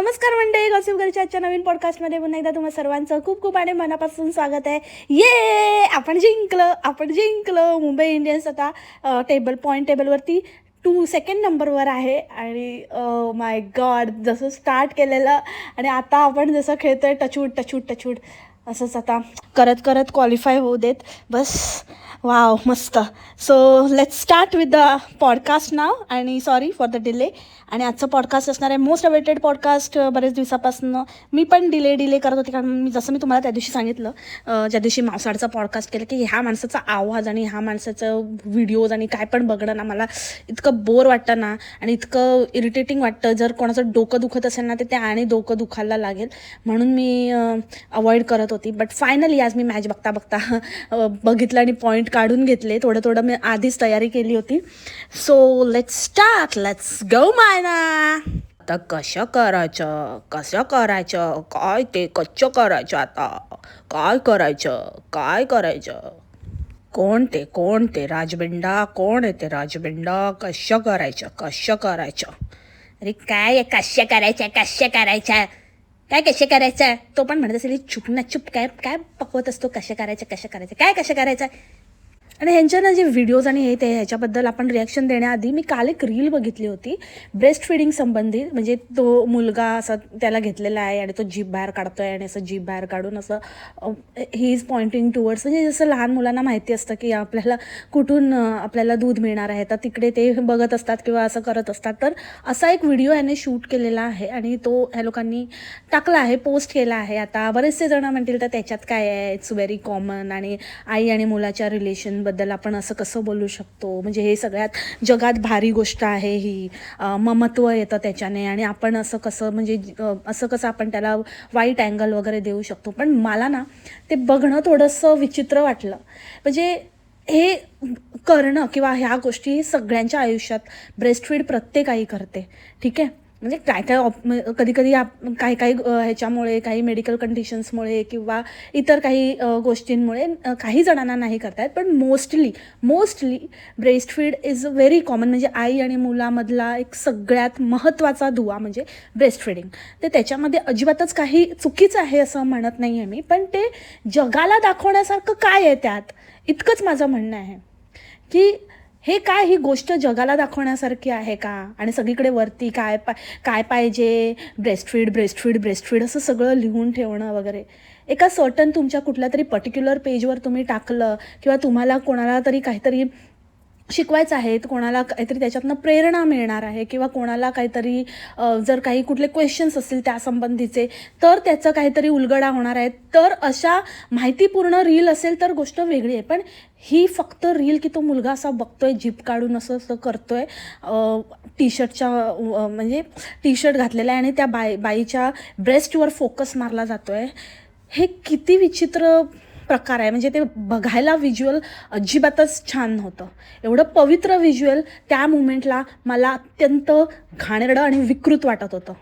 नमस्कार मंडळी गॉसिप गर्लच्या आजच्या नवीन पॉडकास्टमध्ये पुन्हा एकदा तुम्हा सर्वांचं खूप खूप आणि मनापासून स्वागत आहे. ये! आपण जिंकलं आपण जिंकलं. मुंबई इंडियन्स आता टेबल पॉईंट टेबलवरती टू सेकंड नंबरवर आहे आणि माय गॉड जसं स्टार्ट केलेलं आणि आता आपण जसं खेळतो आहे टचूट टचूट टचूट. असंच आता करत करत क्वालिफाय होऊ देत. बस वाव मस्त. So let's start with the podcast नाव आणि सॉरी फॉर द डिले आणि आजचं पॉडकास्ट असणार आहे. मोस्ट अवेटेड पॉडकास्ट बरेच दिवसापासून. मी पण डिले डिले करत होते कारण मी जसं मी तुम्हाला त्या दिवशी सांगितलं ज्या दिवशी मावसाडचा पॉडकास्ट केलं की ह्या माणसाचा आवाज आणि ह्या माणसाचं व्हिडिओज आणि काय पण बघणं ना मला इतकं बोर वाटतं ना आणि इतकं इरिटेटिंग वाटतं. जर कोणाचं डोकं दुखत असेल ना तर ते आणि डोकं दुखायला लागेल. म्हणून मी अवॉइड करत होती. बट फायनली आज मी मॅच बघता बघता बघितलं आणि पॉईंट काढून घेतले. थोडं थोडं मी आधीच तयारी केली होती. So let's start let's go मायना आता कसं करायचं? कसं करायचं? काय ते कच्चं करायचं आता? काय करायचं? काय करायचं? कोण ते? कोण ते? राजबिंडा? कोण आहे ते राजबिंडा? कशा करायचं? कशा करायचं? अरे काय आहे? कशा करायच्या कशा काय कशा करायचं? तो पण म्हणत असेल चुप ना चुप. काय काय पकवत असतो? कशा करायचं? कशा करायचं? काय कशा करायचं? आणि ह्यांच्या ना जे व्हिडिओज आणि हे ते ह्याच्याबद्दल आपण रिॲक्शन देण्याआधी मी काल एक रील बघितली होती. ब्रेस्ट फिडिंग संबंधित म्हणजे तो मुलगा असा त्याला घेतलेला आहे आणि तो जीप बाहेर काढतो आहे आणि असं जीप बाहेर काढून असं ही इज पॉइंटिंग टुवर्ड्स म्हणजे जसं लहान मुलांना माहिती असतं की आपल्याला कुठून आपल्याला दूध मिळणार आहे तर तिकडे ते बघत असतात किंवा असं करत असतात. तर असा एक व्हिडिओ ह्याने शूट केलेला आहे आणि तो ह्या लोकांनी टाकला आहे पोस्ट केला आहे. आता बरेचसे जण म्हणतील तर त्याच्यात काय आहे? इट्स व्हेरी कॉमन आणि आई आणि मुलाच्या बद्दल आपण असं कसं बोलू शकतो? म्हणजे हे सगळ्यात जगात भारी गोष्ट आहे ही. ममत्व येतं त्याच्याने आणि आपण असं कसं म्हणजे असं कसं आपण त्याला वाईट अँगल वगैरे देऊ शकतो. पण मला ना ते बघणं थोडंसं विचित्र वाटलं. म्हणजे हे करणं किंवा ह्या गोष्टी सगळ्यांच्या आयुष्यात ब्रेस्टफीड प्रत्येक आई करते. ठीक आहे? म्हणजे काय काय ऑप कधी कधी आप काही काही ह्याच्यामुळे काही मेडिकल कंडिशन्समुळे किंवा इतर काही गोष्टींमुळे काही जणांना नाही करतायत पण mostly mostly breastfeed is very common म्हणजे आई आणि मुलामधला एक सगळ्यात महत्त्वाचा दुवा म्हणजे ब्रेस्ट फिडिंग ते त्याच्यामध्ये अजिबातच काही चुकीचं आहे असं म्हणत नाही आहे मी. पण ते जगाला दाखवण्यासारखं काय आहे त्यात? इतकंच माझं म्हणणं आहे. की हे काय ही गोष्ट जगाला दाखवण्यासारखी आहे का? आणि सगळीकडे वरती काय पा काय पाहिजे? ब्रेस्टफीड ब्रेस्टफीड ब्रेस्टफीड असं सगळं लिहून ठेवणं वगैरे. एका सर्टन तुमच्या कुठल्या तरी पर्टिक्युलर पेजवर तुम्ही टाकलं किंवा तुम्हाला कोणाला तरी काहीतरी शिकवायचं आहे कोणाला काहीतरी त्याच्यातनं प्रेरणा मिळणार आहे किंवा कोणाला काहीतरी जर काही कुठले क्वेश्चन्स असतील त्यासंबंधीचे तर त्याचं काहीतरी उलगडा होणार आहे. तर अशा माहितीपूर्ण रील असेल तर गोष्ट वेगळी आहे पण ही फक्त रील की तो मुलगा असा बघतोय जीप काढून असं असं करतोय. टी शर्टच्या म्हणजे टी शर्ट घातलेला आहे आणि त्या बाई बाईच्या ब्रेस्टवर फोकस मारला जातोय. हे किती विचित्र प्रकार आहे. म्हणजे ते बघायला व्हिज्युअल अजिबातच छान नव्हतं. एवढं पवित्र व्हिज्युअल त्या मुमेंटला मला अत्यंत घाणेरडं आणि विकृत वाटत होतं.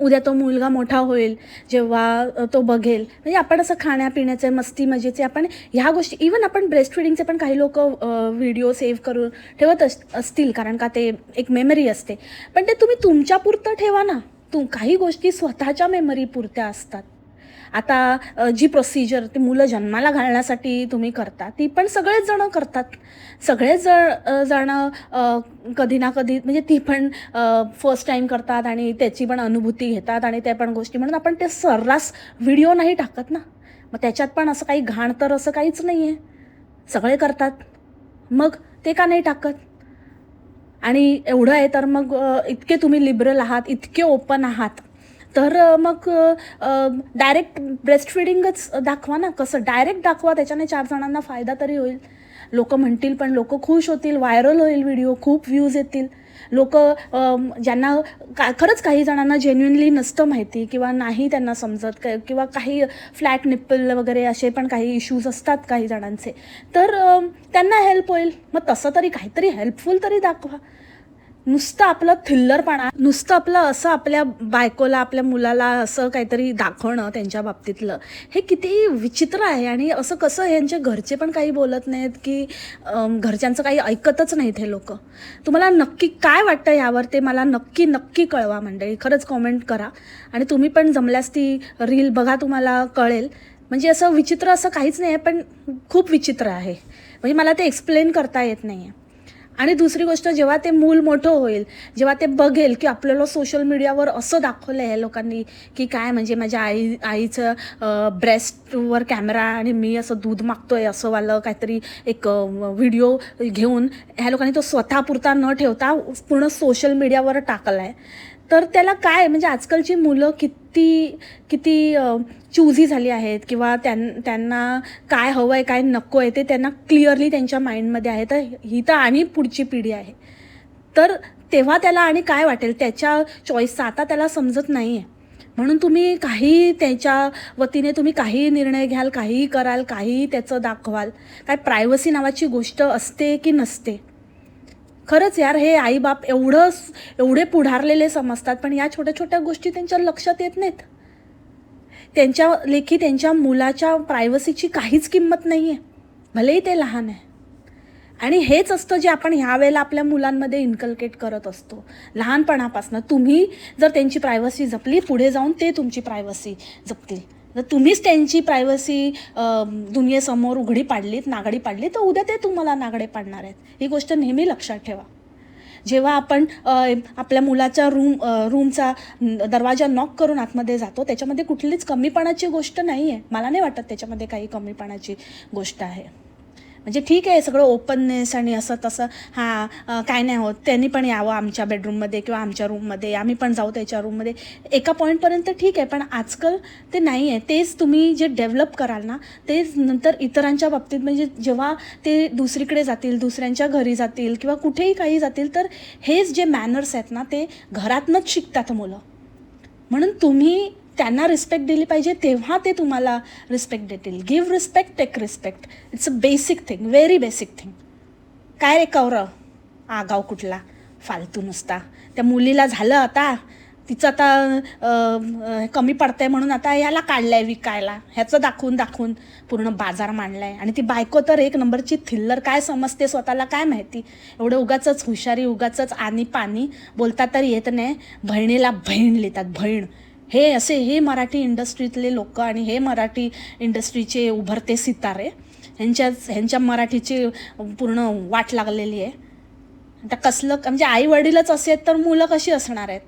उद्या तो मुलगा मोठा होईल जेव्हा तो बघेल. म्हणजे आपण असं खाण्यापिण्याचे मस्ती मजेचे आपण ह्या गोष्टी इवन आपण ब्रेस्ट फिडिंगचे पण काही लोक व्हिडिओ सेव्ह करून ठेवत अस असतील. कारण का ते एक मेमरी असते. पण ते तुम्ही तुमच्यापुरतं ठेवा ना. तू काही गोष्टी स्वतःच्या मेमरीपुरत्या असतात. आता जी प्रोसिजर ती मुलं जन्माला घालण्यासाठी तुम्ही करता ती पण सगळेच जणं करतात. सगळेच जण जणं कधी ना कधी म्हणजे ती पण फर्स्ट टाईम करतात आणि त्याची पण अनुभूती घेतात आणि त्या पण गोष्टी. म्हणून आपण ते सर्रास व्हिडिओ नाही टाकत ना. मग त्याच्यात पण असं काही घाण तर असं काहीच नाही आहे सगळे करतात. मग ते का नाही टाकत? आणि एवढं आहे तर मग इतके तुम्ही लिबरल आहात इतके ओपन आहात. तर मग डायरेक्ट ब्रेस्ट फिडिंगच दाखवा ना. कसं डायरेक्ट दाखवा त्याच्याने चार जणांना फायदा तरी होईल. लोक म्हणतील पण लोक खुश होतील. व्हायरल होईल व्हिडिओ खूप व्ह्यूज येतील. लोक ज्यांना का खरंच काही जणांना जेन्युनली नसतं माहिती किंवा नाही त्यांना समजत क- किंवा काही फ्लॅट निप्पल वगैरे असे पण काही इश्यूज असतात काही जणांचे. तर त्यांना हेल्प होईल. मग तसं तरी काहीतरी हेल्पफुल तरी दाखवा. नुसतं आपलं थिल्लरपणा नुसतं आपलं असं आपल्या बायकोला आपल्या मुलाला असं काहीतरी दाखवणं त्यांच्या बाबतीतलं हे किती विचित्र आहे. आणि असं कसं यांच्या घरचे पण काही बोलत नाहीत की घरच्यांचं काही ऐकतच नाहीत हे लोक. तुम्हाला नक्की काय वाटतं यावर ते मला नक्की नक्की कळवा मंडळी. खरंच कॉमेंट करा. आणि तुम्ही पण जमल्यास ती रील बघा तुम्हाला कळेल. म्हणजे असं विचित्र असं काहीच नाही आहे पण खूप विचित्र आहे. म्हणजे मला ते एक्सप्लेन करता येत नाही आहे आणि दुसरी गोष्ट जेव्हा ते मूल मोठं होईल जेव्हा ते बघेल की आपल्याला सोशल मीडियावर असं दाखवलं आहे लोकांनी की काय म्हणजे माझ्या आई आईचं ब्रेस्टवर कॅमेरा आणि मी असं दूध मागतोय असं वालं काहीतरी एक व्हिडिओ घेऊन ह्या लोकांनी तो स्वतःपुरता न ठेवता पूर्ण सोशल मीडियावर टाकला आहे तर त्याला काय म्हणजे आजकालची मुलं किती किती चूझी झाली आहेत किंवा त्यां त्यांना काय हवं आहे काय नको आहे ते त्यांना क्लिअरली त्यांच्या माइंडमध्ये आहे. तर ही तर आणि पुढची पिढी आहे. तर तेव्हा त्याला आणि काय वाटेल? त्याच्या चॉईसचा आता त्याला समजत नाही आहे म्हणून तुम्ही काही त्याच्या वतीने तुम्ही काही निर्णय घ्याल काहीही कराल काहीही त्याचं दाखवाल. काय प्रायव्हसी नावाची गोष्ट असते की नसते? खरंच यार हे आईबाप एवढं एवढे पुढारलेले समजतात पण या छोट्या छोट्या गोष्टी त्यांच्या लक्षात येत नाहीत. त्यांच्या लेखी त्यांच्या मुलाच्या प्रायव्हसीची काहीच किंमत नाही आहे भलेही ते लहान आहे. आणि हेच असतं जे आपण ह्या वेळेला आपल्या मुलांमध्ये इन्कल्केट करत असतो. लहानपणापासून तुम्ही जर त्यांची प्रायव्हसी जपली पुढे जाऊन ते तुमची प्रायव्हसी जपतील. जर तुम्हीच त्यांची प्रायव्हसी दुनियेसमोर उघडी पाडलीत नागडी पाडली तर उद्या ते तुम्हाला नागडे पाडणार आहेत. ही गोष्ट नेहमी लक्षात ठेवा. जेव्हा आपण आपल्या मुलाच्या रूम रूमचा दरवाजा नॉक करून आतमध्ये जातो त्याच्यामध्ये कुठलीच कमीपणाची गोष्ट नाही आहे मला नाही वाटत त्याच्यामध्ये काही कमीपणाची गोष्ट आहे. म्हणजे ठीक आहे सगळं ओपननेस आणि असं तसं. हां काय नाही होत. त्यांनी पण यावं आमच्या बेडरूममध्ये किंवा आमच्या रूममध्ये आम्ही पण जाऊ त्याच्या रूममध्ये एका पॉईंटपर्यंत ठीक आहे पण आजकाल ते नाही आहे. तेच तुम्ही जे डेव्हलप कराल ना तेच नंतर इतरांच्या बाबतीत म्हणजे जेव्हा ते दुसरीकडे जातील दुसऱ्यांच्या घरी जातील किंवा कुठेही काही जातील तर हेच जे मॅनर्स आहेत ना ते घरातनंच शिकतात मुलं. म्हणून तुम्ही त्यांना रिस्पेक्ट दिली पाहिजे तेव्हा ते तुम्हाला रिस्पेक्ट देतील. Give respect take respect it's a basic thing very basic thing काय रे कौरव? आगाव कुठला? फालतू नुसता. त्या मुलीला झालं आता. तिचं आता कमी पडतंय म्हणून आता याला काढलंय विकायला. ह्याचं दाखवून दाखवून पूर्ण बाजार मांडलाय. आणि ती बायको तर एक नंबरची थिल्लर काय समजते स्वतःला काय माहिती? एवढं उगाचच हुशारी उगाचंच आणि पाणी बोलता तर येत नाही. बहिणीला बहीण लिहितात बहीण. हे असे हे मराठी इंडस्ट्रीतले लोक आणि हे मराठी इंडस्ट्रीचे उभरते सितारे ह्यांच्याच ह्यांच्या मराठीची पूर्ण वाट लागलेली आहे. आता कसलं म्हणजे आई वडीलच असेल तर मुलं कशी असणार आहेत?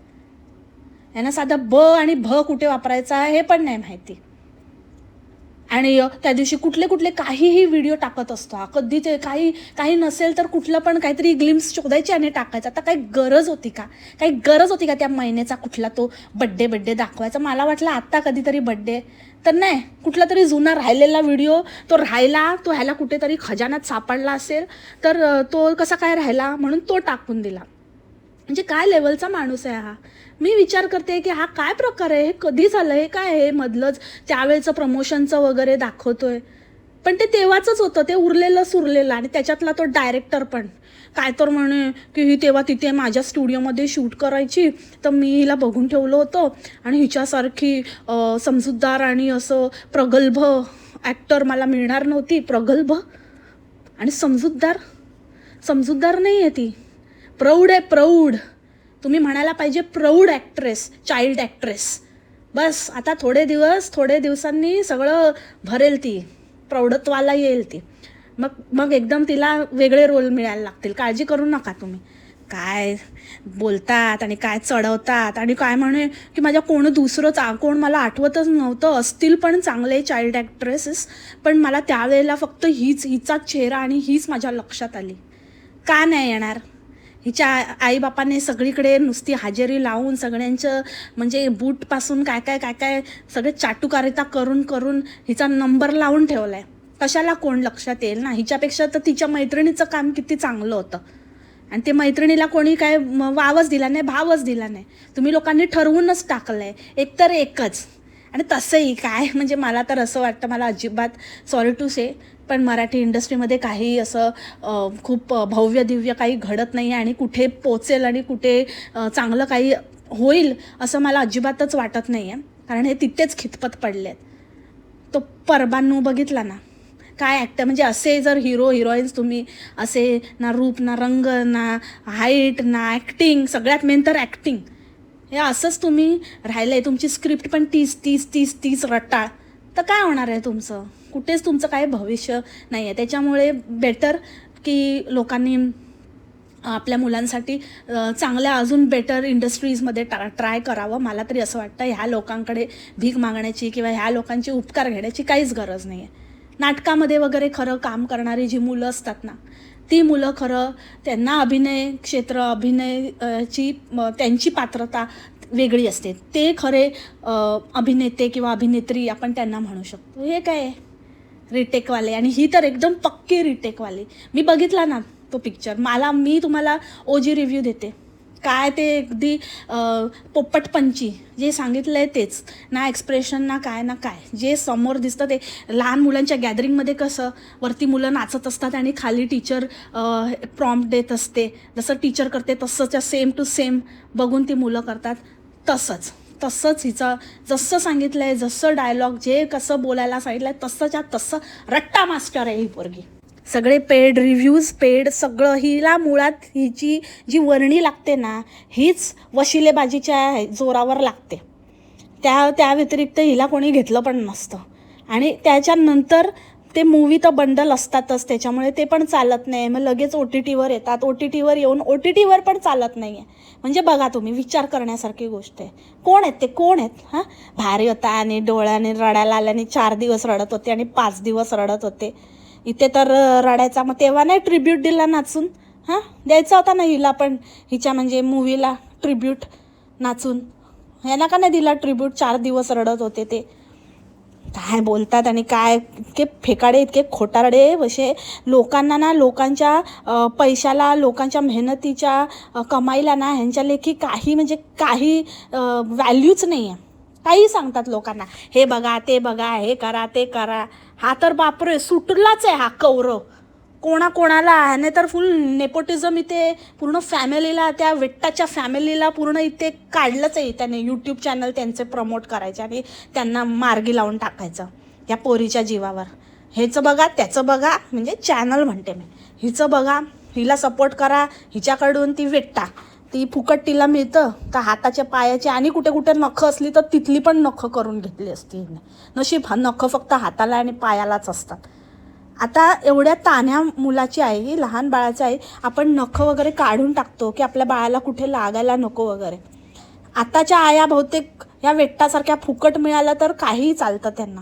यांना साधं ब आणि भ कुठे वापरायचा हे पण नाही माहिती. आणि त्या दिवशी कुठले कुठले काहीही व्हिडिओ टाकत असतो. हा कधी ते काही काही नसेल तर कुठलं पण काहीतरी ग्लिम्स शोधायची आणि टाकायचं. आता काही गरज होती का? काही गरज होती का त्या महिन्याचा कुठला तो बड्डे बड्डे दाखवायचा? मला वाटलं आत्ता कधीतरी बड्डे तर नाही कुठला तरी जुना राहिलेला व्हिडिओ तो राहिला तो ह्याला कुठेतरी खजानात सापडला असेल तर तो कसा काय राहिला? म्हणून तो टाकून दिला. म्हणजे काय लेवलचा माणूस आहे हा? मी विचार करते की हा काय प्रकार आहे? हे कधी झालं? हे काय आहे? मधलंच त्यावेळेचं प्रमोशनचं वगैरे दाखवतोय. पण ते तेव्हाचंच होतं. ते उरलेलं सुरलेलं आणि त्याच्यातला तो डायरेक्टर पण. काय तर म्हणे की ही तेव्हा तिथे माझ्या स्टुडिओमध्ये शूट करायची. तर मी हिला बघून ठेवलं होतं. आणि हिच्यासारखी समजूतदार आणि असं प्रगल्भ ॲक्टर मला मिळणार नव्हती. प्रगल्भ आणि समजूतदार. समजूतदार नाही आहे ती. प्रौढ आहे प्रौढ. तुम्ही म्हणायला पाहिजे प्रौढ ॲक्ट्रेस चाइल्ड ॲक्ट्रेस बस आता थोडे दिवस थोडे दिवसांनी सगळं भरेल ती. प्रौढत्वाला येईल ती. मग मग एकदम तिला वेगळे रोल मिळायला लागतील. काळजी करू नका तुम्ही. काय बोलतात आणि काय चढवतात आणि काय म्हणे की माझ्या कोण दुसरं चा कोण मला आठवतच नव्हतं. असतील पण चांगले चाइल्ड ॲक्ट्रेसेस पण मला त्यावेळेला फक्त हीच हिचाच चेहरा आणि हीच माझ्या लक्षात आली. का नाही येणार? हिच्या आईबापाने सगळीकडे नुसती हाजेरी लावून सगळ्यांचं म्हणजे बूटपासून काय काय काय काय सगळे चाटुकारिता करून करून हिचा नंबर लावून ठेवला आहे कशाला कोण लक्षात येईल ना? हिच्यापेक्षा तर तिच्या मैत्रिणीचं काम किती चांगलं होतं. आणि ते मैत्रिणीला कोणी काय वावच दिला नाही भावच दिला नाही. तुम्ही लोकांनी ठरवूनच टाकलं आहे एकतर एकच. आणि तसंही काय? म्हणजे मला तर असं वाटतं मला अजिबात सॉरी टू से पण मराठी इंडस्ट्रीमध्ये काही असं खूप भव्य दिव्य काही घडत नाही आहे आणि कुठे पोचेल आणि कुठे चांगलं काही होईल असं मला अजिबातच वाटत नाही आहे कारण हे तिथेच खितपत पडले आहेत तो परबानू बघितला ना काय ॲक्टर म्हणजे असे जर हिरो हिरोईन्स तुम्ही असे ना रूप ना रंग ना हाईट ना ॲक्टिंग सगळ्यात मेन तर ॲक्टिंग हे असंच तुम्ही राहिलं आहे तुमची स्क्रिप्ट पण तीस तीस तीस तीस रटाळ तर काय होणार आहे तुमचं? कुठेच तुमचं काय भविष्य नाही आहे त्याच्यामुळे बेटर की लोकांनी आपल्या मुलांसाठी चांगल्या अजून बेटर इंडस्ट्रीजमध्ये टा ट्राय करावं. मला तरी असं वाटतं ह्या लोकांकडे भीक मागण्याची किंवा ह्या लोकांचे उपकार घेण्याची काहीच गरज नाही आहे नाटकामध्ये वगैरे खरं काम करणारी जी मुलं असतात ना ती मुलं खरं त्यांना अभिनय क्षेत्र अभिनय ची त्यांची पात्रता वेगळी असते. ते खरे अभिनेते किंवा अभिनेत्री आपण त्यांना म्हणू शकतो. हे काय आहे? रिटेकवाले आणि ही तर एकदम पक्की रिटेकवाली मी बघितला ना तो पिक्चर मला मी तुम्हाला ओजी रिव्ह्यू देते. काय ते अगदी पोपटपंची. जे सांगितलं आहे तेच. ना एक्सप्रेशन ना काय ना काय. जे समोर दिसतं ते. लहान मुलांच्या गॅदरिंगमध्ये कसं वरती मुलं नाचत असतात आणि खाली टीचर प्रॉम्प्ट देत असते. जसं टीचर करते तसंच्या सेम टू सेम बघून ती मुलं करतात. तसंच. तसंच हिचं जसं सांगितलं आहे जसं डायलॉग जे कसं बोलायला सांगितलं आहे तसंच्या तसं रट्टा मास्टर आहे ही पोरगी. सगळे पेड रिव्ह्यूज पेड सगळं हिला मुळात हिची जी वर्णी लागते ना हीच वशिलेबाजीच्या जोरावर लागते. त्या त्या व्यतिरिक्त हिला कोणी घेतलं पण नसतं. आणि त्याच्यानंतर ते मूवी तर बंडल असतातच त्याच्यामुळे ते पण चालत नाही मग लगेच ओ टी टीवर येतात. ओ टी टीवर येऊन ओ टी टीवर पण चालत नाही आहे म्हणजे बघा तुम्ही विचार करण्यासारखी गोष्ट आहे. कोण आहेत ते? कोण आहेत? हां? भारी होता आणि डोळ्याने रडायला आल्याने चार दिवस रडत होते आणि पाच दिवस रडत होते. इथे तर रडायचा. मग तेव्हा नाही ट्रिब्यूट दिला नाचून? हां? द्यायचा होता ना हिला पण हिच्या म्हणजे मूवीला ट्रिब्यूट नाचून. ह्याला का नाही दिला ट्रिब्यूट चार दिवस रडत होते ते. काय बोलतात आणि काय इतके फेकाडे इतके खोटारडे असे लोकांना ना लोकांच्या पैशाला लोकांच्या मेहनतीच्या कमाईला ना ह्यांच्या लेखी काही म्हणजे काही व्हॅल्यूच नाही आहे काही सांगतात लोकांना हे बघा ते बघा हे करा ते करा. हा तर बापरे सुटलाच आहे हा कौरव. कोणाकोणाला ह्याने तर फुल नेपोटिझम इथे पूर्ण फॅमिलीला त्या वेट्टाच्या फॅमिलीला पूर्ण इथे काढलंच आहे त्याने यूट्यूब चॅनल त्यांचे प्रमोट करायचे आणि त्यांना मार्गी लावून टाकायचं या पोरीच्या जीवावर. हेचं बघा त्याचं बघा म्हणजे चॅनल म्हणते मी. हिचं बघा हिला सपोर्ट करा हिच्याकडून ती वेट्टा. ती फुकट तिला मिळतं का हाताच्या पायाची आणि कुठे कुठे नखं असली तर तिथली पण नखं करून घेतली असती हिने. नशीब हा नखं फक्त हाताला आणि पायालाच असतात. आता एवढ्या तान्ह्या मुलाची आहे ही लहान बाळाची आहे आपण नखं वगैरे काढून टाकतो की आपल्या बाळाला कुठे लागायला नको वगैरे. आताच्या आया बहुतेक या वेट्टासारख्या फुकट मिळालं तर काहीही चालतं त्यांना.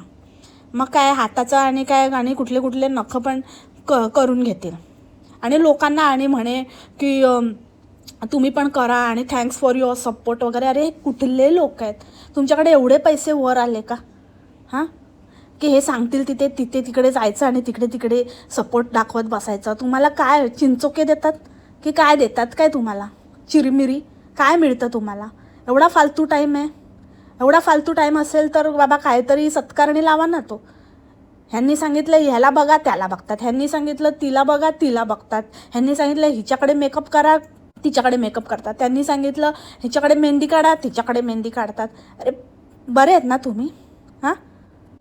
मग काय हाताचं आणि काय आणि कुठले कुठले नखं पण क करून घेतील. आणि लोकांना आणि म्हणे की तुम्ही पण करा आणि थँक्स फॉर युअर सपोर्ट वगैरे. अरे कुठले लोक आहेत? तुमच्याकडे एवढे पैसे वर आले का? हां? की हे सांगतील तिथे तिथे तिकडे जायचं आणि तिकडे तिकडे सपोर्ट दाखवत बसायचं. तुम्हाला काय चिंचोके देतात? की काय देतात काय तुम्हाला? चिरमिरी? काय मिळतं तुम्हाला? एवढा फालतू टाईम आहे. एवढा फालतू टाईम असेल तर बाबा काहीतरी सत्कारणी लावा ना तो. ह्यांनी सांगितलं ह्याला बघा त्याला बघतात. ह्यांनी सांगितलं तिला बघा तिला बघतात. ह्यांनी सांगितलं हिच्याकडे मेकअप करा. तिच्याकडे मेकअप करतात. त्यांनी सांगितलं हिच्याकडे मेहंदी काढा तिच्याकडे मेहंदी काढतात. अरे बरे आहेत ना तुम्ही? हां?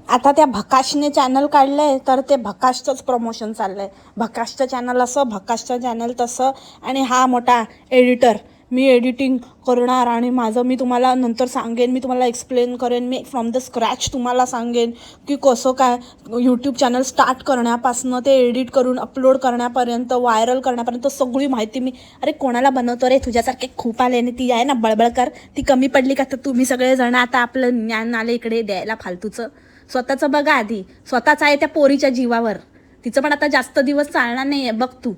आता त्या भकाशने चॅनल काढलं आहे तर ते भकाशचंच प्रमोशन चाललं आहे भकाशचं चॅनल असं भकाशचं चॅनल तसं. आणि हा मोठा एडिटर मी एडिटिंग करणार आणि माझं मी तुम्हाला नंतर सांगेन मी तुम्हाला एक्सप्लेन करेन मी फ्रॉम द स्क्रॅच तुम्हाला सांगेन की कसं काय यूट्यूब चॅनल स्टार्ट करण्यापासनं ते एडिट करून अपलोड करण्यापर्यंत व्हायरल करण्यापर्यंत सगळी माहिती मी अरे कोणाला बनवतो रे? तुझ्यासारखे खूप आले आणि ती आहे ना बळबळकर ती कमी पडली का तर तुम्ही सगळेजण आता आपलं ज्ञान आलं इकडे द्यायला फालतूचं. स्वतःचं बघा आधी. स्वतःच आहे त्या पोरीच्या जीवावर. तिचं पण आता जास्त दिवस चालणार नाही आहे बघ तू.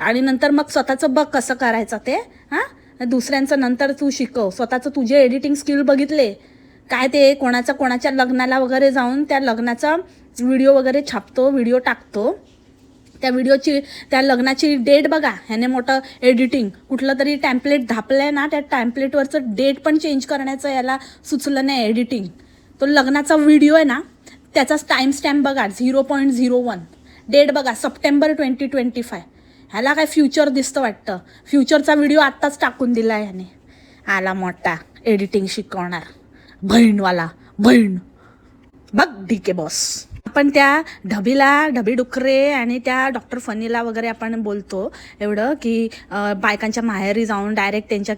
आणि नंतर मग स्वतःचं बघ कसं करायचं ते हां? दुसऱ्यांचं नंतर तू शिकव. स्वतःचं तुझे एडिटिंग स्किल बघितले. काय ते कोणाचं कोणाच्या लग्नाला वगैरे जाऊन त्या लग्नाचा व्हिडिओ वगैरे छापतो व्हिडिओ टाकतो. त्या व्हिडिओची त्या लग्नाची डेट बघा. ह्याने मोठं एडिटिंग कुठलं तरी टॅम्पलेट धापलं आहे ना त्या टॅम्पलेटवरचं डेट पण चेंज करण्याचं याला सुचलं नाही एडिटिंग तो लग्नाचा व्हिडिओ आहे ना त्याचाच टाईम स्टॅम्प बघा zero point zero one date बघा सप्टेंबर ट्वेंटी ट्वेंटी फाय ह्याला काय फ्युचर दिसतं वाटतं? फ्युचरचा व्हिडिओ आत्ताच टाकून दिला ह्याने. आला मोठा एडिटिंग शिकवणार. बहीणवाला बहीण. बघ ठीक आहे बॉस आपण त्या ढबीला ढबी डुकरे आणि त्या डॉक्टर फनीला वगैरे आपण बोलतो एवढं की बायकांच्या माहेरी जाऊन डायरेक्ट त्यांच्या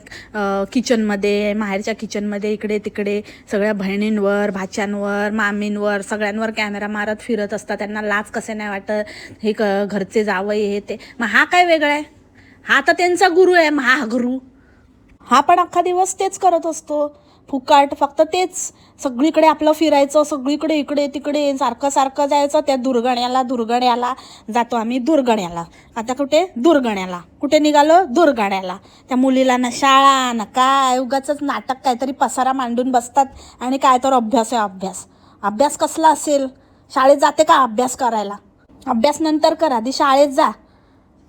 किचनमध्ये माहेरच्या किचनमध्ये इकडे तिकडे सगळ्या बहिणींवर भाच्यांवर मामींवर सगळ्यांवर कॅमेरा मारत फिरत असतात. त्यांना लाच कसे नाही वाटत? हे क घरचे जावं हे ते. मग हा काय वेगळा आहे? हा तर त्यांचा गुरु आहे महागुरु. हा पण अख्खा दिवस तेच करत असतो. फुकाट फक्त तेच. सगळीकडे आपलं फिरायचं सगळीकडे इकडे तिकडे सारखं सारखं जायचं त्या दुर्गण्याला दुर्गण्याला जातो आम्ही दुर्गण्याला. आता कुठे? दुर्गण्याला. कुठे निघालो? दुर्गण्याला. त्या मुलीला ना शाळा ना काय उगाच नाटक काहीतरी पसारा मांडून बसतात. आणि काय तर अभ्यास आहे अभ्यास. अभ्यास कसला असेल? शाळेत जाते का अभ्यास करायला? अभ्यास नंतर कर आधी शाळेत जा.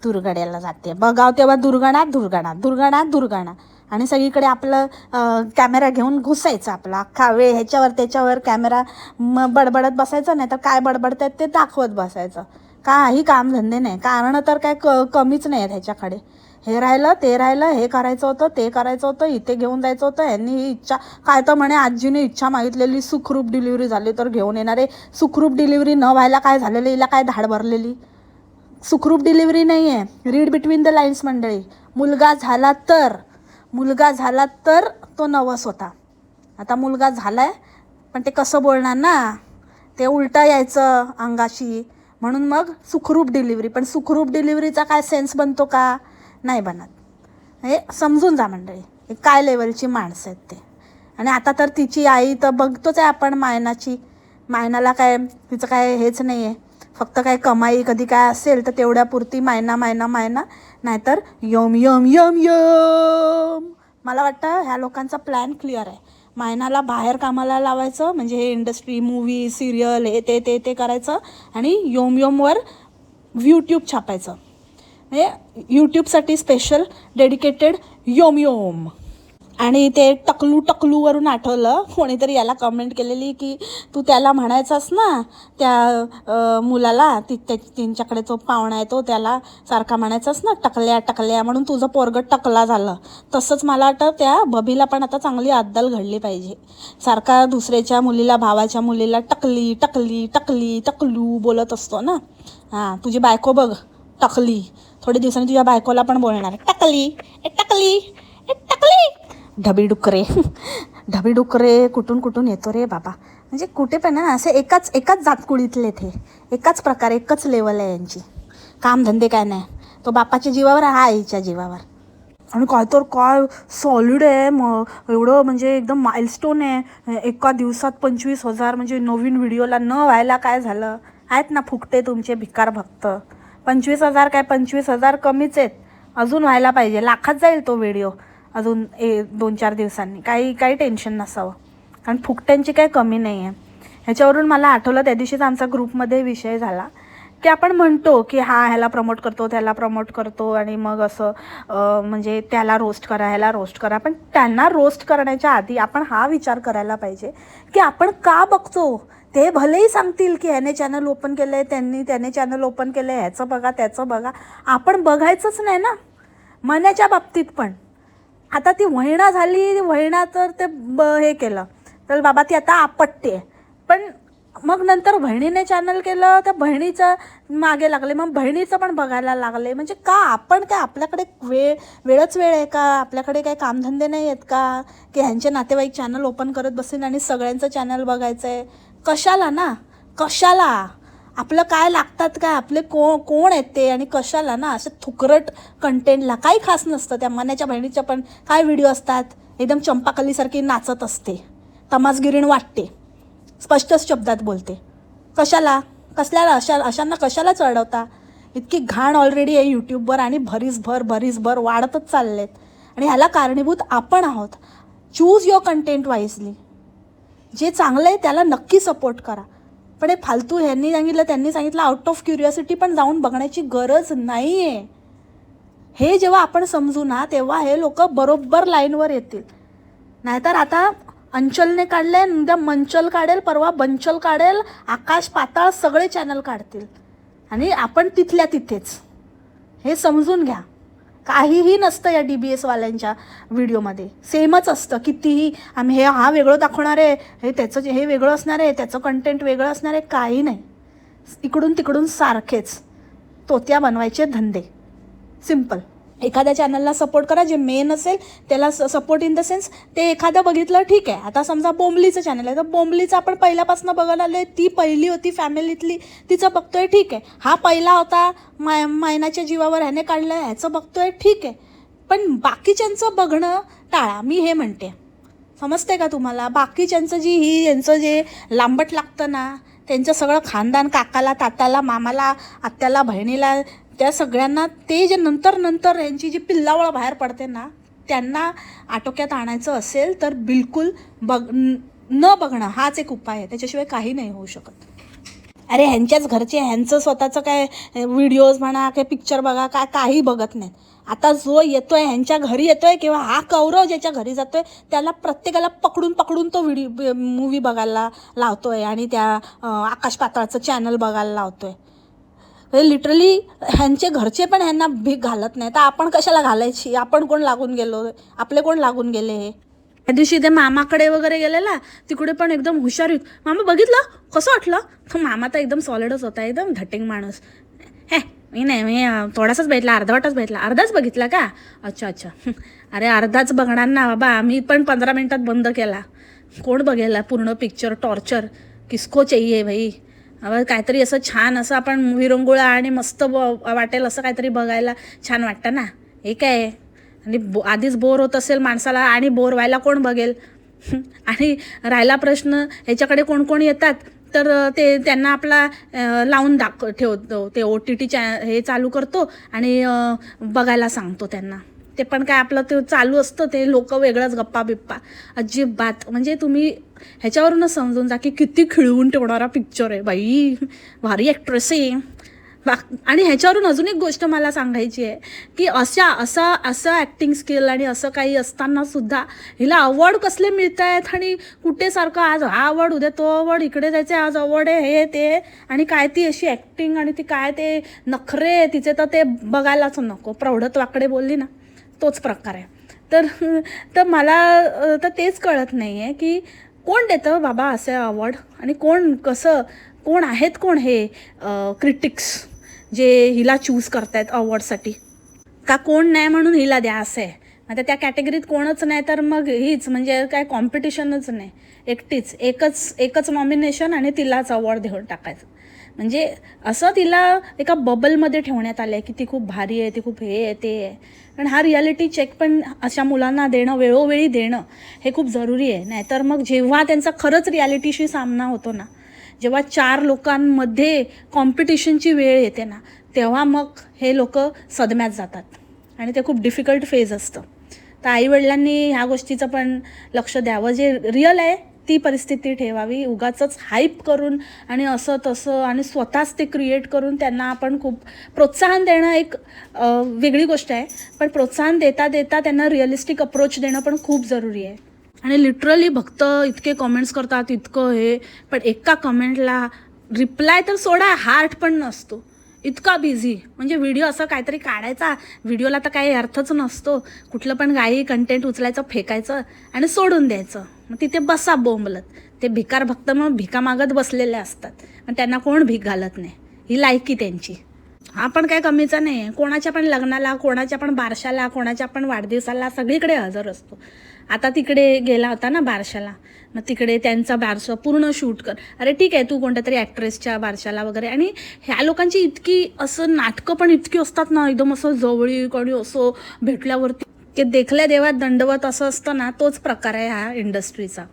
दुर्गण्याला जाते. बघाव तेव्हा दुर्गणा दुर्गणा दुर्गणात दुर्गणा. आणि सगळीकडे आपलं कॅमेरा घेऊन घुसायचं आपला. अख्खा वेळ ह्याच्यावर त्याच्यावर कॅमेरा म बडबडत बसायचं नाही तर काय बडबडतात ते दाखवत बसायचं. काही कामधंदे नाही. कारण तर काय क कमीच नाही आहेत ह्याच्याकडे. हे राहिलं ते राहिलं हे करायचं होतं ते करायचं होतं इथे घेऊन जायचं होतं. यांनी ही इच्छा काय तर म्हणे आजीने इच्छा मागितलेली सुखरूप डिलिव्हरी झाली तर घेऊन येणारे सुखरूप डिलिव्हरी न व्हायला काय झालेलं? हिला काय धाड भरलेली? सुखरूप डिलिव्हरी नाही आहे रीड बिटवीन द लाईन्स मंडळी. मुलगा झाला तर मुलगा झाला तर तो नवस होता. आता मुलगा झाला आहे पण ते कसं बोलणार ना? ते उलटं यायचं अंगाशी. म्हणून मग सुखरूप डिलिव्हरी पण सुखरूप डिलिव्हरीचा काय सेन्स बनतो का? नाही बनत. हे समजून जा मंडळी. हे काय लेवलची माणसं आहेत ते. आणि आता तर तिची आई तर बघतोच आहे आपण मायनाची. मायनाला काय तिचं काय हेच नाही आहे फक्त काय कमाई कधी काय असेल तर तेवढ्यापुरती मायना मायना मायना. नाहीतर यम यम यम यम. मला वाटतं ह्या लोकांचा प्लॅन क्लिअर आहे. मायनाला बाहेर कामाला लावायचं म्हणजे हे इंडस्ट्री मूवी सिरियल हे ते ते ते करायचं आणि योम योमवर यूट्यूब छापायचं. म्हणजे यूट्यूबसाठी स्पेशल डेडिकेटेड योम योम. आणि ते टकलू टकलूवरून आठवलं. कोणीतरी याला कमेंट केलेली की तू त्याला म्हणायचंस ना त्या मुलाला ती त्या त्यांच्याकडे जो पाहुणा आहे तो त्याला सारखा म्हणायचास ना टकल्या टकल्या म्हणून तुझं पोरगं टकला झालं. तसंच मला वाटतं त्या बबीला पण आता चांगली अद्दल घडली पाहिजे. सारखा दुसऱ्याच्या मुलीला भावाच्या मुलीला टकली टकली टकली टकलू बोलत असतो ना. हां तुझी बायको बघ टकली. थोडे दिवसांनी तुझ्या बायकोला पण बोलणार. टकली ए टकली ए टकली. ढबी डुकरे ढबी डुकरे कुठून कुठून येतो रे बाबा. म्हणजे कुठे पण ना असे एकाच एकाच जातकुळीतले ते. एकाच प्रकार एकच लेवल आहे यांची. कामधंदे काय नाही. तो बापाच्या जीवावर आहे, हा आईच्या जीवावर. आणि काय तर काय सॉलिड आहे. मग एवढं म्हणजे एकदम माइलस्टोन आहे. एका दिवसात पंचवीस हजार म्हणजे नवीन व्हिडिओला न व्हायला काय झालं? आहेत ना फुकटे तुमचे भिकार भक्त. पंचवीस हजार काय पंचवीस हजार कमीच आहेत. अजून व्हायला पाहिजे. लाखात जाईल तो व्हिडिओ अजून ए दोन चार दिवसांनी. काही काही टेन्शन नसावं. कारण फुकट्यांची काही कमी नाही आहे ह्याच्यावरून मला आठवलं त्या दिवशीच आमचा ग्रुपमध्ये विषय झाला की आपण म्हणतो की हा ह्याला प्रमोट करतो त्याला प्रमोट करतो आणि मग असं म्हणजे त्याला रोस्ट करा ह्याला रोस्ट करा. पण त्यांना रोस्ट करण्याच्या आधी आपण हा विचार करायला पाहिजे की आपण का बघतो? ते भलेही सांगतील की ह्याने चॅनल ओपन केलं आहे त्यांनी त्याने चॅनल ओपन केलं आहे ह्याचं बघा त्याचं बघा. आपण बघायचंच नाही ना. मनाच्या बाबतीत पण. आता ती वहिणा झाली वहिणा तर ते ब हे केलं. तर बाबा ती आता आपटते पण मग नंतर बहिणीने चॅनल केलं तर बहिणीचं मागे लागले. मग बहिणीचं पण बघायला लागले. म्हणजे का आपण काय आपल्याकडे वेळ वेळच वेळ आहे का? आपल्याकडे काही कामधंदे नाही आहेत का? की ह्यांचे नातेवाईक चॅनल ओपन करत बसेल आणि सगळ्यांचं चॅनल बघायचं आहे कशाला ना? कशाला? आपलं काय लागतात काय? आपले को कोण आहेत ते आणि कशाला ना असं थुकरट कंटेंटला काही खास नसतं. त्या मनाच्या बहिणीच्या पण काय व्हिडिओ असतात? एकदम चंपाकलीसारखी नाचत असते. तमासगिरीण वाटते. स्पष्टच शब्दात बोलते. कशाला? कसल्याला अशा अशांना कशाला चढवता इतकी घाण ऑलरेडी आहे यूट्यूबवर आणि भरीसभर भरीसभर वाढतच चाललेत. आणि ह्याला कारणीभूत आपण आहोत. चूज युअर कंटेंट वाईजली जे चांगलं आहे त्याला नक्की सपोर्ट करा. पण हे फालतू ह्यांनी सांगितलं त्यांनी सांगितलं आउट ऑफ क्युरियोसिटी पण जाऊन बघण्याची गरज नाही आहे हे जेव्हा आपण समजू ना तेव्हा हे लोक बरोबर लाईनवर येतील. नाहीतर आता अंचलने काढले उद्या मंचल काढेल परवा बंचल काढेल आकाश पाताळ सगळे चॅनल काढतील. आणि आपण तिथल्या तिथेच. हे समजून घ्या. काहीही नसतं या डी बी एसवाल्यांच्या व्हिडिओमध्ये. सेमच असतं. कितीही आम्ही हे हा वेगळं दाखवणार आहे हे त्याचं जे- हे वेगळं असणार आहे त्याचं कंटेंट वेगळं असणार आहे काही नाही. इकडून तिकडून सारखेच तोत्या बनवायचे धंदे. सिंपल एखाद्या चॅनलला सपोर्ट करा जे मेन असेल त्याला सपोर्ट इन द सेन्स ते एखादं बघितलं ठीक आहे. आता समजा बोंबलीचं चॅनल आहे. तर बोंबलीचं आपण पहिल्यापासून बघायला आलो ती पहिली होती फॅमिलीतली तिचं बघतोय ठीक आहे. हा पहिला होता माय मायनाच्या जीवावर ह्याने काढलं ह्याचं बघतोय ठीक आहे. पण बाकीच्यांचं बघणं टाळा मी हे म्हणते. समजते का तुम्हाला? बाकीच्यांचं जी ही यांचं जे लांबट लागतं ना त्यांचं सगळं खानदान काकाला ताताला मामाला आत्याला बहिणीला त्या सगळ्यांना ते जे नंतर नंतर यांची जी पिल्लावळ बाहेर पडते ना त्यांना आटोक्यात आणायचं असेल तर बिलकुल बघ न बघणं हाच एक उपाय आहे. त्याच्याशिवाय काही नाही होऊ शकत. अरे ह्यांच्याच घरचे ह्यांचं स्वतःचं काय व्हिडिओज म्हणा काय पिक्चर बघा काय काही बघत नाहीत. आता जो येतोय ह्यांच्या घरी येतोय किंवा हा कौरव ज्याच्या घरी जातोय त्याला प्रत्येकाला पकडून पकडून तो व्हिडिओ मूवी बघायला लावतोय आणि त्या आकाश पाताळचं चॅनल बघायला लावतोय लिटरली ह्यांचे घरचे पण ह्यांना भीक घालत नाही. तर आपण कशाला घालायची? आपण कोण लागून गेलो? आपले कोण लागून गेले हे? त्या दिवशी ते मामाकडे वगैरे गेलेला तिकडे पण एकदम हुशार होत. मामा बघितलं? कसं वाटलं? तर मामा तर एकदम सॉलिडच होता एकदम धटिंग माणूस. हे मी नाही मी थोडासाच बघितला अर्धवटच बघितला. अर्धाच बघितला का? अच्छा अच्छा. अरे अर्धाच बघणार ना बाबा. आम्ही पण पंधरा मिनटात बंद केला. कोण बघेल? पूर्ण पिक्चर टॉर्चर किसको चाहिए भाई? काहीतरी असं छान असं आपण विरंगुळा आणि मस्त ब- वाटेल असं काहीतरी बघायला छान वाटतं ना? हे काय? आहे? आणि बो आधीच बोर होत असेल माणसाला आणि बोर व्हायला कोण बघेल? आणि राहिला प्रश्न ह्याच्याकडे कोण कोण येतात? तर ते त्यांना आपला लावून दाख ठेवतो. ते ओ टी टी चॅ हे चालू करतो आणि बघायला सांगतो त्यांना. ते पण काय आपलं ते चालू असतं ते लोक वेगळंच गप्पा बिप्पा अजिबात. म्हणजे तुम्ही ह्याच्यावरूनच समजून जा की किती खिळवून ठेवणारा पिक्चर आहे. बाई भारी ॲक्ट्रेस आहे. बा आणि ह्याच्यावरून अजून एक गोष्ट मला सांगायची आहे की अशा असं असं ॲक्टिंग स्किल आणि असं काही असताना सुद्धा हिला अवॉर्ड कसले मिळत आहेत आणि कुठे सारखं आज हा अवॉर्ड उद्या तो अवॉर्ड इकडे जायचं आज अवॉर्ड आहे हे ते. आणि काय ती अशी ॲक्टिंग आणि ती काय ते नखरे तिचे तर ते बघायलाच नको. प्रौढत्वाकडे बोलली ना तोच प्रकार आहे. तर तर मला तर तेच कळत नाही आहे की कोण देतं बाबा असे अवॉर्ड आणि कोण कसं कोण आहेत कोण हे क्रिटिक्स जे हिला चूज करतायत अवॉर्डसाठी का कोण नाही म्हणून हिला द्या असं? आहे आता त्या कॅटेगरीत कोणच नाही तर मग हीच म्हणजे काय कॉम्पिटिशनच नाही. एकटीच एकच एकच नॉमिनेशन आणि तिलाच अवॉर्ड देऊन टाकायचं. म्हणजे असं तिला एका बबलमध्ये ठेवण्यात आलं आहे की ती खूप भारी आहे ती खूप हे आहे ते आहे. पण हा रियालिटी चेक पण अशा मुलांना देणं वेळोवेळी देणं हे खूप जरुरी आहे. नाहीतर मग जेव्हा त्यांचा खरंच रियालिटीशी सामना होतो ना जेव्हा चार लोकांमध्ये कॉम्पिटिशनची वेळ येते ना तेव्हा मग हे लोक सदम्यात जातात. आणि ते खूप डिफिकल्ट फेज असतं. तर आईवडिलांनी ह्या गोष्टीचं पण लक्ष द्यावं. जे रिअल आहे ती परिस्थिती ठेवावी उगाचंच हाईप करून आणि असं तसं आणि स्वतःच ते क्रिएट करून त्यांना आपण खूप प्रोत्साहन देणं एक वेगळी गोष्ट आहे. पण प्रोत्साहन देता देता त्यांना रिअलिस्टिक अप्रोच देणं पण खूप जरुरी आहे. आणि लिटरली भक्त इतके कमेंट्स करतात इतकं हे पण एका कमेंटला रिप्लाय तर सोडा हार्ट पण नसतो. इतका बिझी म्हणजे व्हिडिओ असं काहीतरी काढायचा. व्हिडिओला तर काही अर्थच नसतो. कुठलं पण काही कंटेंट उचलायचं फेकायचं आणि सोडून द्यायचं. मग तिथे बसा बोंबलत. ते भिकार भक्त मग भिका मागत बसलेले असतात. पण त्यांना कोण भीक घालत नाही? ही लायकी त्यांची. हा पण काय कमीचा नाही आहे कोणाच्या पण लग्नाला कोणाच्या पण बारशाला कोणाच्या पण वाढदिवसाला सगळीकडे हजर असतो. आता तिकडे गेला होता ना बारशाला. मग तिकडे त्यांचा बारसं पूर्ण शूट कर. अरे ठीक आहे तू कोणत्या तरी ॲक्ट्रेसच्या बारशाला वगैरे. आणि ह्या लोकांची इतकी असं नाटकं पण इतकी असतात ना एकदम असं जवळी कोणी असं भेटल्यावरती. ते देखल्या देवात दंडवत असं असतं ना तोच प्रकार आहे ह्या इंडस्ट्रीचा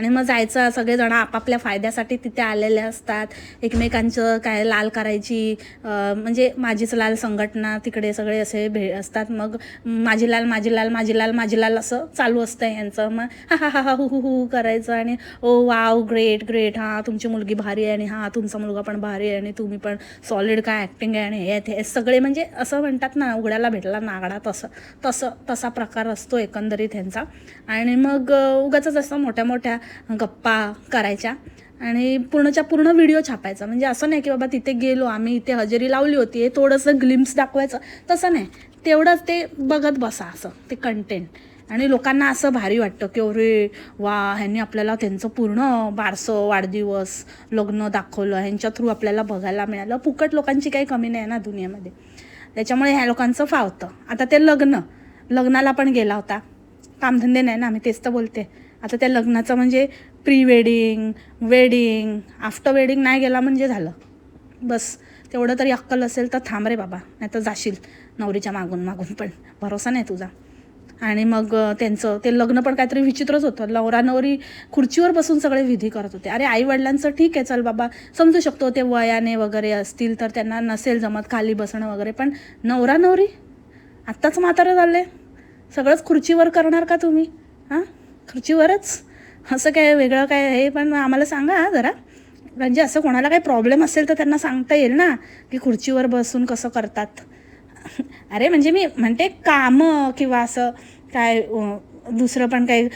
आणि मग जायचं सगळेजण आपापल्या फायद्यासाठी तिथे आलेले असतात. एकमेकांचं काय लाल करायची म्हणजे माझीच लाल संघटना तिकडे सगळे असे भे असतात. मग माझी लाल माझी लाल माझी लाल माझी लाल असं चालू असतं यांचं मग हा हा हा हा हु हु हु करायचं आणि ओ वाव ग्रेट ग्रेट. हां तुमची मुलगी भारी आहे आणि हां तुमचा मुलगा पण भारी आहे आणि तुम्ही पण सॉलिड काय ॲक्टिंग आहे आणि हे ते सगळे म्हणजे असं म्हणतात ना उघड्याला भेटला नागडा तसं. तसं तसा प्रकार असतो एकंदरीत ह्यांचा. आणि मग उगाच असं मोठ्या मोठ्या गप्पा करायच्या आणि पूर्णच्या पूर्ण व्हिडिओ छापायचा. म्हणजे असं नाही की बाबा तिथे गेलो आम्ही इथे हजेरी लावली होती हे थोडंसं ग्लिम्स दाखवायचं. तसं नाही. तेवढंच ते बघत बसा असं ते कंटेंट आणि लोकांना असं भारी वाटतं की अरे वा ह्यांनी आपल्याला त्यांचं पूर्ण बारसं वाढदिवस लग्न दाखवलं ह्यांच्या थ्रू आपल्याला बघायला मिळालं. फुकट लोकांची काही कमी नाही ना दुनियेमध्ये. त्याच्यामुळे ह्या लोकांचं फावतं. आता ते लग्न लग्नाला पण गेला होता. कामधंदे नाही ना आम्ही तेच तर बोलते. आता त्या लग्नाचं म्हणजे pre wedding wedding after wedding नाही गेला म्हणजे झालं. बस तेवढं तरी अक्कल असेल तर थांब रे बाबा नाही तर जाशील नवरीच्या मागून मागून पण. भरोसा नाही तुझा. आणि मग त्यांचं ते लग्न पण काहीतरी विचित्रच होतं. नवरा नवरी खुर्चीवर बसून सगळे विधी करत होते. अरे आई वडिलांचं ठीक आहे चल बाबा. समजू शकतो ते वयाने वगैरे असतील तर त्यांना नसेल जमत खाली बसणं वगैरे पण नवरा नवरी? आत्ताच म्हातारं झाले. सगळंच खुर्चीवर करणार का तुम्ही? हां? खुर्चीवरच. असं काय वेगळं काय हे पण आम्हाला सांगा जरा. म्हणजे असं कोणाला काही प्रॉब्लेम असेल तर त्यांना सांगता येईल ना की खुर्चीवर बसून कसं करतात. अरे म्हणजे मी म्हणते कामं किंवा असं काय दुसरं पण काही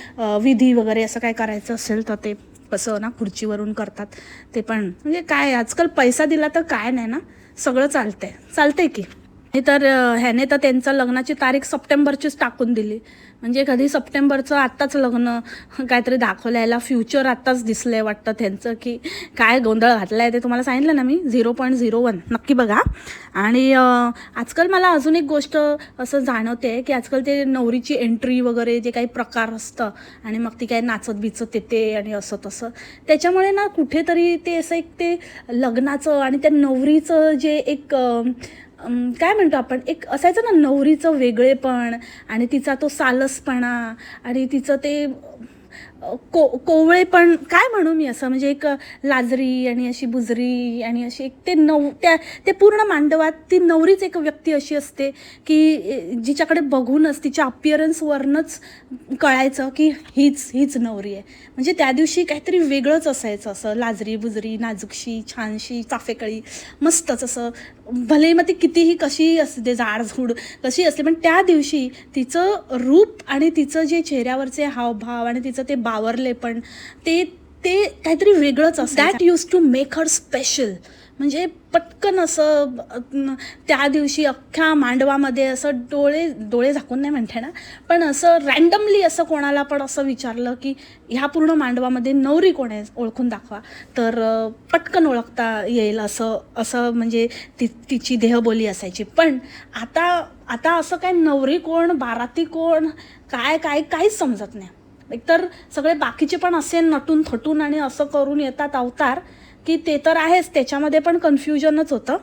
विधी वगैरे असं काय करायचं असेल तर ते कसं ना खुर्चीवरून करतात. ते पण म्हणजे काय आजकाल पैसा दिला तर काय नाही ना? सगळं चालतंय. चालतंय की. हे तर ह्याने तर त्यांचं लग्नाची तारीख सप्टेंबरचीच टाकून दिली. म्हणजे कधी सप्टेंबरचं आत्ताच लग्न काहीतरी दाखवलं याला फ्युचर आत्ताच दिसलंय वाटतं त्यांचं की काय गोंधळ घातला आहे ते तुम्हाला सांगितलं ना मी? झिरो पॉईंट झिरो वन नक्की बघा. आणि आजकाल मला अजून एक गोष्ट असं जाणवते की आजकाल ते नवरीची एंट्री वगैरे जे काही प्रकार असतं आणि मग ती काय नाचत बिचत येते आणि असं तसं. त्याच्यामुळे ना कुठेतरी ते असं एक ते लग्नाचं आणि त्या नवरीचं जे एक काय म्हणतो आपण? एक असायचं ना नवरीचं वेगळेपण आणि तिचा तो सालसपणा आणि तिचं ते को कोवळेपण काय म्हणू मी असं? म्हणजे एक लाजरी आणि अशी बुजरी आणि अशी एक ते नव त्या ते पूर्ण मांडवात ती नवरीच एक व्यक्ती अशी असते की जिच्याकडे बघूनच तिच्या अपिअरन्सवरनंच कळायचं की हीच हीच नवरी आहे. म्हणजे त्या दिवशी काहीतरी वेगळंच असायचं असं. लाजरी बुजरी नाजूकशी छानशी चाफेकळी मस्तच असं भले मग ती कितीही कशी असते जाडझूड कशी असते पण त्या दिवशी तिचं रूप आणि तिचं जे चेहऱ्यावरचे हावभाव आणि तिचं ते बावरले पण ते ते काहीतरी वेगळंच असतं that used to make her special म्हणजे पटकन असं त्या दिवशी अख्ख्या मांडवामध्ये असं डोळे डोळे झाकून नाही म्हणते ना पण असं रॅन्डमली असं कोणाला पण असं विचारलं की ह्या पूर्ण मांडवामध्ये नवरी कोण आहे ओळखून दाखवा. तर पटकन ओळखता येईल असं असं म्हणजे ति तिची देहबोली असायची. पण आता आता असं काय नवरी कोण बाराती कोण काय काय काहीच समजत नाही. एकतर सगळे बाकीचे पण असे नटून थटून आणि असं करून येतात अवतार की ते तर आहेच त्याच्यामध्ये पण कन्फ्युजनच होतं.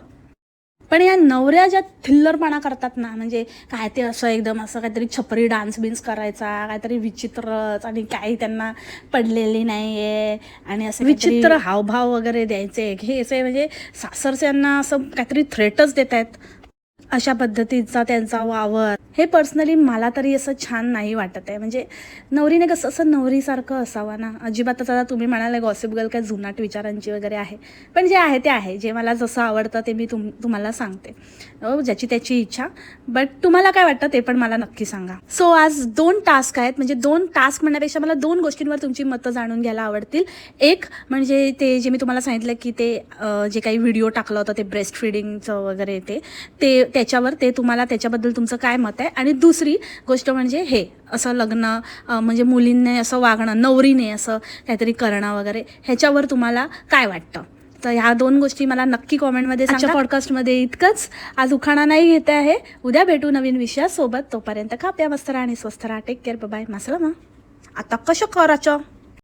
पण या नवऱ्या ज्या थिल्लरपणा करतात ना म्हणजे काय ते असं एकदम असं काहीतरी छपरी डान्स बिन्स करायचा काहीतरी विचित्रच आणि काही त्यांना पडलेली नाही आहे आणि असं विचित्र. हावभाव वगैरे द्यायचे. हे असे म्हणजे सासरच्यांना असं काहीतरी थ्रेटच देत आहेत अशा पद्धतीचा त्यांचा वावर. हे पर्सनली मला तरी असं छान नाही वाटत आहे. म्हणजे नवरीने कसं असं नवरीसारखं असावं ना. अजिबातच आता तुम्ही म्हणाले गॉसिप गर्ल काय जुनाट विचारांची वगैरे आहे. पण जे आहे ते आहे. जे मला जसं आवडतं ते मी तुम तुम्हाला सांगते. हो, ज्याची त्याची इच्छा. बट तुम्हाला काय वाटतं ते पण मला नक्की सांगा. सो आज दोन टास्क आहेत. म्हणजे दोन टास्क म्हणण्यापेक्षा मला दोन गोष्टींवर तुमची मतं जाणून घ्यायला आवडतील. एक म्हणजे ते जे मी तुम्हाला सांगितलं की ते जे काही व्हिडिओ टाकलं होतं ते ब्रेस्ट फिडिंगचं वगैरे ते ते त्याच्यावर ते तुम्हाला त्याच्याबद्दल तुमचं काय मत आहे? आणि दुसरी गोष्ट म्हणजे हे असं लग्न म्हणजे मुलींने असं वागणं नवरीने असं काहीतरी करणं वगैरे ह्याच्यावर तुम्हाला काय वाटतं? तर ह्या दोन गोष्टी मला नक्की कॉमेंटमध्ये सांगा. पॉडकास्टमध्ये इतकंच? आज उखाणा नाही घेते आहे. उद्या भेटू नवीन विषयासोबत. तोपर्यंत खाप्या मस्त राहा आणि स्वस्थ राहा. टेक केअर बाय मासला मग आता कसं करायचं